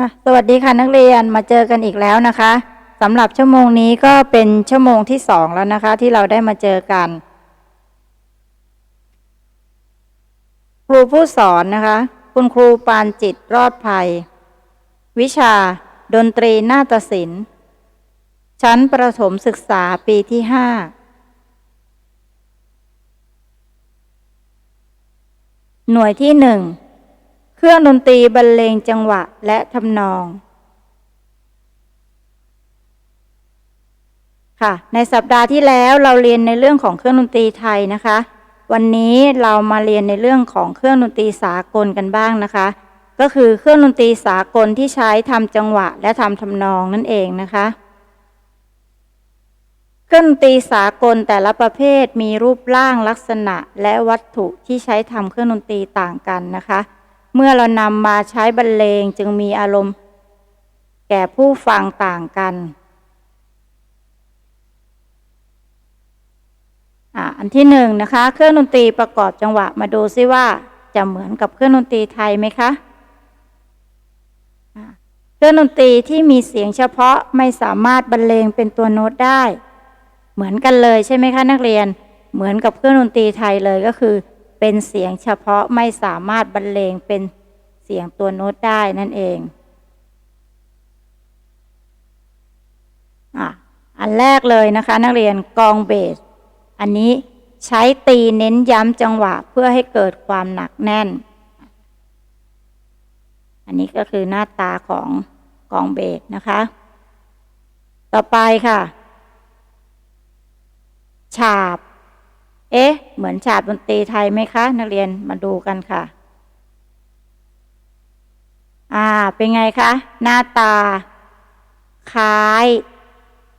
ค่ะสวัสดีค่ะนักเรียนมาเจอกันอีกแล้วนะคะสำหรับชั่วโมงนี้ก็เป็นชั่วโมงที่สองแล้วนะคะ ที่เราได้มาเจอกัน ครูผู้สอนนะคะ คุณครูปานจิตรอดภัย วิชา ดนตรีนาฏศิลป์ ชั้นประถมศึกษาปีที่ห้าหน่วยที่หนึ่ง เครื่องดนตรีบรรเลงจังหวะและทำนอง ค่ะ ในสัปดาห์ที่แล้วเราเรียนในเรื่องของเครื่องดนตรีไทยนะคะ วันนี้เรามาเรียนในเรื่องของเครื่องดนตรีสากลกันบ้างนะคะ ก็คือเครื่องดนตรีสากลที่ใช้ทำจังหวะและทำทำนองนั่นเองนะคะ เครื่องดนตรีสากลแต่ละประเภทมีรูปร่างลักษณะและวัตถุที่ใช้ทำเครื่องดนตรีต่างกันนะคะ เมื่อเรานำมาใช้บรรเลงจึงมีอารมณ์ แก่ผู้ฟังต่างกันอ่าอันที่หนึ่งนะคะ เครื่องดนตรีประกอบจังหวะมาดูซิว่าจะเหมือนกับเครื่องดนตรีไทยไหมคะเครื่องดนตรีที่มีเสียงเฉพาะไม่สามารถบรรเลงเป็นตัวโน้ตได้ เหมือนกันเลยใช่ไหมคะนักเรียน เหมือนกับเครื่องดนตรีไทยเลยก็คือ เป็นเสียงเฉพาะไม่สามารถบรรเลงเป็นเสียงตัวโน้ตได้นั่นเองอะอันแรกเลยนะคะ นักเรียนกองเบส อันนี้ใช้ตีเน้นย้ำจังหวะเพื่อให้เกิดความหนักแน่น อันนี้ก็คือหน้าตาของกองเบสนะคะ ต่อไปค่ะ ฉาบ เอ๊ะ เหมือนฉาบดนตรีไทยไหมคะ นักเรียนมาดูกันค่ะ อ่า เป็นไงคะ หน้าตา คล้าย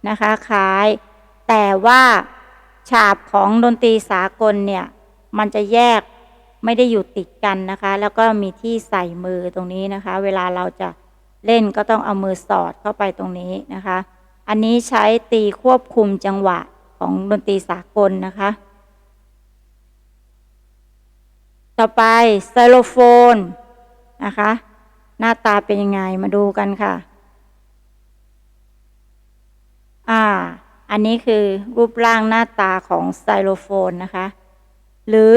นะคะคล้าย แต่ว่าฉาบของดนตรีสากลเนี่ย มันจะแยกไม่ได้อยู่ติดกันนะคะ แล้วก็มีที่ใส่มือตรงนี้นะคะ เวลาเราจะเล่นก็ต้องเอามือสอดเข้าไปตรงนี้นะคะ อันนี้ใช้ตีควบคุมจังหวะของดนตรีสากลนะคะ ต่อไปไซโลโฟนนะคะ หน้าตาเป็นยังไงมาดูกันค่ะ อ่า อันนี้คือรูปร่างหน้าตาของไซโลโฟนนะคะ หรือ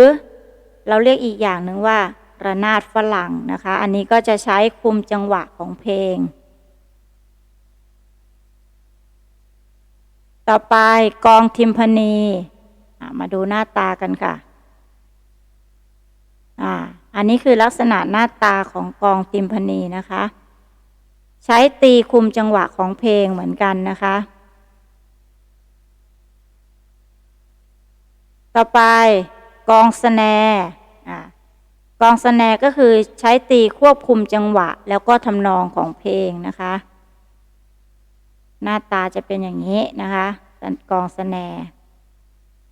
เราเรียกอีกอย่างหนึ่งว่า ระนาดฝรั่งนะคะ อันนี้ก็จะใช้คุมจังหวะของเพลง ต่อไปกองทิมพานีมาดูหน้าตากันค่ะ อ่า อันนี้คือลักษณะหน้าตาของกองทิมพนีนะคะ ใช้ตีคุมจังหวะของเพลงเหมือนกันนะคะ ต่อไปกองสแนร์กองสแนร์ก็คือใช้ตีควบคุมจังหวะ แล้วก็ทำนองของเพลงนะคะ หน้าตาจะเป็นอย่างนี้นะคะกองสแนร์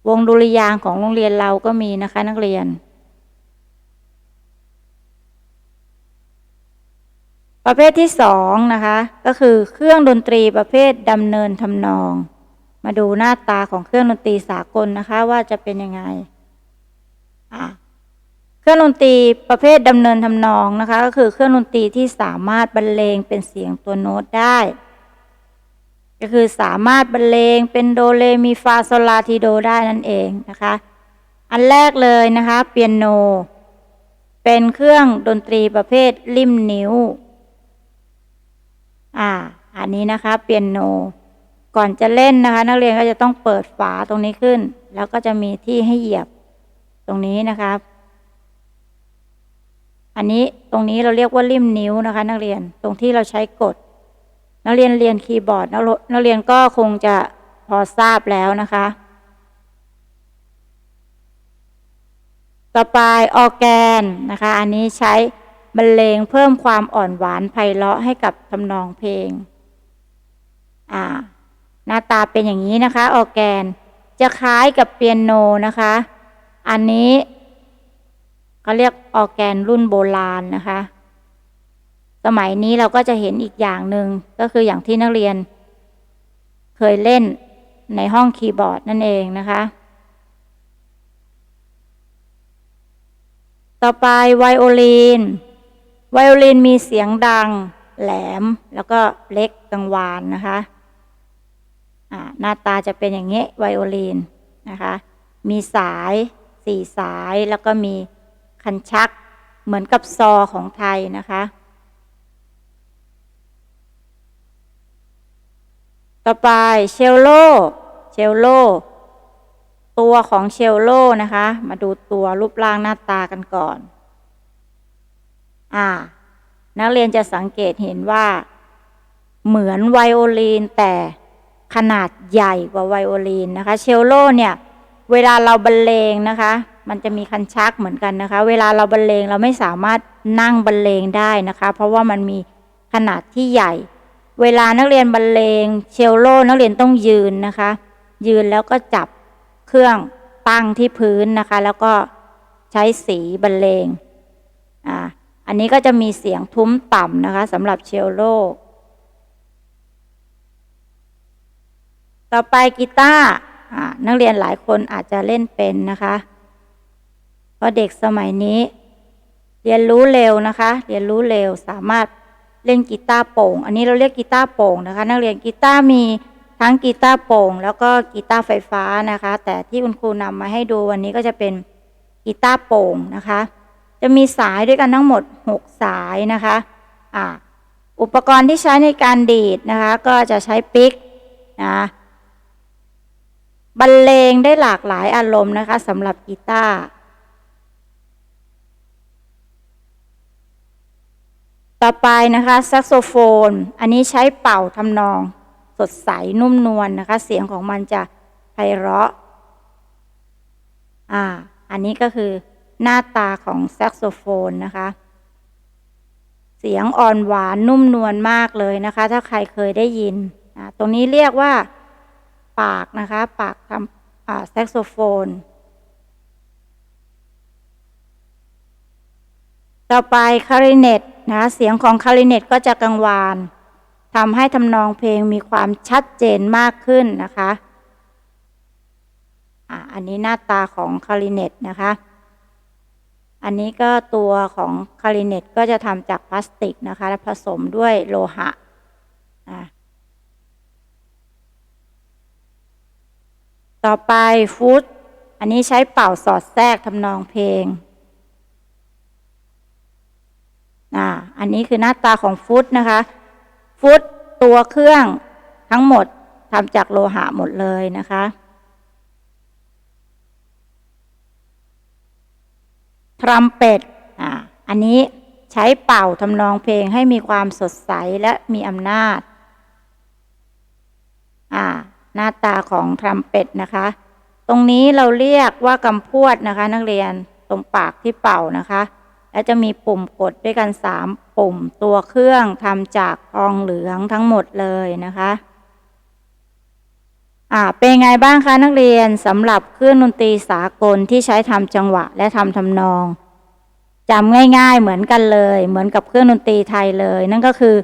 วงดุริยางของโรงเรียนเราก็มีนะคะนักเรียน ประเภทที่สองนะคะ ก็คือเครื่องดนตรีประเภทดำเนินทำนอง มาดูหน้าตาของเครื่องดนตรีสากลนะคะ ว่าจะเป็นยังไงเครื่องดนตรีประเภทดำเนินทำนองนะคะ ก็คือเครื่องดนตรีที่สามารถบรรเลงเป็นเสียงตัวโน้ตได้ ก็คือสามารถบรรเลงเป็นโดเรมีฟาโซลาทีโดได้นั่นเองนะคะ อันแรกเลยนะคะ เปียโน เป็นเครื่องดนตรีประเภทริมนิ้ว อ่า อันนี้นะคะเปียโน ก่อนจะเล่นนะคะ นักเรียนก็จะต้องเปิดฝาตรงนี้ขึ้น แล้วก็จะมีที่ให้เหยียบตรงนี้นะคะอันนี้ตรงนี้เราเรียกว่าริมนิ้วนะคะ นักเรียนตรงที่เราใช้กด นักเรียนเรียนคีย์บอร์ดนักเรียนก็คงจะพอทราบแล้วนะคะ ต่อไปออแกนนะคะ อันนี้ใช้ บรรเลงเพิ่มความอ่อนหวานไพเราะให้กับทำนองเพลง อ่า หน้าตาเป็นอย่างนี้นะคะ ออแกน จะคล้ายกับเปียโนนะคะ อันนี้เขาเรียกออแกนรุ่นโบราณนะคะ สมัยนี้เราก็จะเห็นอีกอย่างหนึ่งก็คืออย่างที่นักเรียน เคยเล่นในห้องคีย์บอร์ดนั่นเองนะคะ ต่อไปไวโอลิน ไวโอลินมีเสียงดัง แหลม แล้วก็เล็กกังวานนะคะหน้าตาจะเป็นอย่างนี้ไวโอลินนะคะ มีสายสี่สายแล้วก็มีคันชักเหมือนกับซอของไทยนะคะ ต่อไปเชลโลเชลโลตัวของเชลโลนะคะ มาดูตัวรูปร่างหน้าตากันก่อน อ่า นักเรียนจะสังเกตเห็นว่า เหมือนไวโอลินแต่ขนาดใหญ่กว่าไวโอลินนะคะ เชลโลเนี่ย เวลาเราบรรเลงนะคะ มันจะมีคันชักเหมือนกันนะคะ เวลาเราบรรเลงเราไม่สามารถนั่งบรรเลงได้นะคะ เพราะว่ามันมีขนาดที่ใหญ่ เวลานักเรียนบรรเลง เชลโลนักเรียนต้องยืนนะคะ ยืนแล้วก็จับเครื่องตั้งที่พื้นนะคะ แล้วก็ใช้สีบรรเลงอ่า อันนี้ก็จะมีเสียงทุ้มต่ำนะคะสำหรับเชลโลต่อไปกีตาร์นักเรียนหลายคนอาจจะเล่นเป็นนะคะ เพราะเด็กสมัยนี้ เรียนรู้เร็วนะคะ เรียนรู้เร็วสามารถเล่นกีตาร์โป่ง อันนี้เราเรียกกีตาร์โป่งนะคะ นักเรียนกีตาร์มีทั้งกีตาร์โป่ง แล้วก็กีตาร์ไฟฟ้านะคะ แต่ที่คุณครูนำมาให้ดูวันนี้ก็จะเป็นกีตาร์โป่งนะคะ จะมีสายด้วยกันทั้งหมด 6 สายนะคะอ่าอุปกรณ์ที่ใช้ในการดีดนะคะ ก็จะใช้ปิกนะบรรเลงได้หลากหลายอารมณ์นะคะสำหรับกีตาร์ต่อไปนะคะแซกโซโฟน อันนี้ใช้เป่าทำนอง สดใสนุ่มนวลนนะคะ เสียงของมันจะไพเราะ อ่า อันนี้ก็คือ หน้าตาของแซกโซโฟนนะคะ เสียงอ่อนหวานนุ่มนวลมากเลยนะคะ ถ้าใครเคยได้ยินตรงนี้เรียกว่า ปากนะคะ ปากทำแซกโซโฟน ต่อไปคาริเนตนะเสียงของคาริเนตก็จะกังวานทำให้ทำนองเพลงมีความชัดเจนมากขึ้นนะคะ อ่อันนี้หน้าตาของคาริเนตนะคะ อันนี้ก็ตัวของคาริเนตก็จะทำจากพลาสติกนะคะ และผสมด้วยโลหะต่อไปฟุตอันนี้ใช้เป่าสอดแทรกทำนองเพลงอ่าอันนี้คือหน้าตาของฟุตนะคะ ฟุตตัวเครื่องทั้งหมดทำจากโลหะหมดเลยนะคะ ทรัมเป็ตอ่าอันนี้ใช้เป่าทำนองเพลงให้มีความสดใสและมีอำนาจอ่าหน้าตาของทรัมเป็ตนะคะ ตรงนี้เราเรียกว่ากำพวดนะคะ นักเรียนตรงปากที่เป่านะคะ และจะมีปุ่มกดด้วยกันสามปุ่มตัวเครื่องทำจากทองเหลืองทั้งหมดเลยนะคะ อ่าเป็นไงบ้างคะนักเรียนสำหรับเครื่องดนตรีสากลที่ใช้ทำจังหวะและทำทำนองจำง่าย ๆ เหมือนกันเลย เหมือนกับเครื่องดนตรีไทยเลย นั่นก็คือ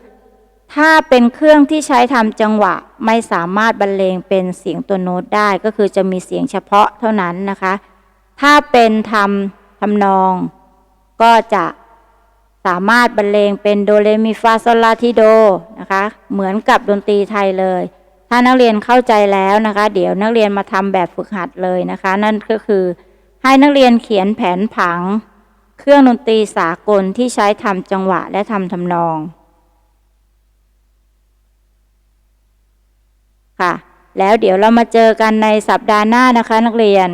ถ้าเป็นเครื่องที่ใช้ทำจังหวะไม่สามารถบรรเลงเป็นเสียงตัวโน้ตได้ ก็คือจะมีเสียงเฉพาะเท่านั้นนะคะ ถ้าเป็นทำทำนอง ก็จะสามารถบรรเลงเป็นโดเรมีฟาโซลาทิโดนะคะ เหมือนกับดนตรีไทยเลย ถ้านักเรียนเข้าใจแล้วนะคะ เดี๋ยวนักเรียนมาทำแบบฝึกหัดเลยนะคะ นั่นก็คือ ให้นักเรียนเขียนแผนผัง เครื่องดนตรีสากลที่ใช้ทำจังหวะและทำทำนอง ค่ะ แล้วเดี๋ยวเรามาเจอกันในสัปดาห์หน้านะคะ นักเรียน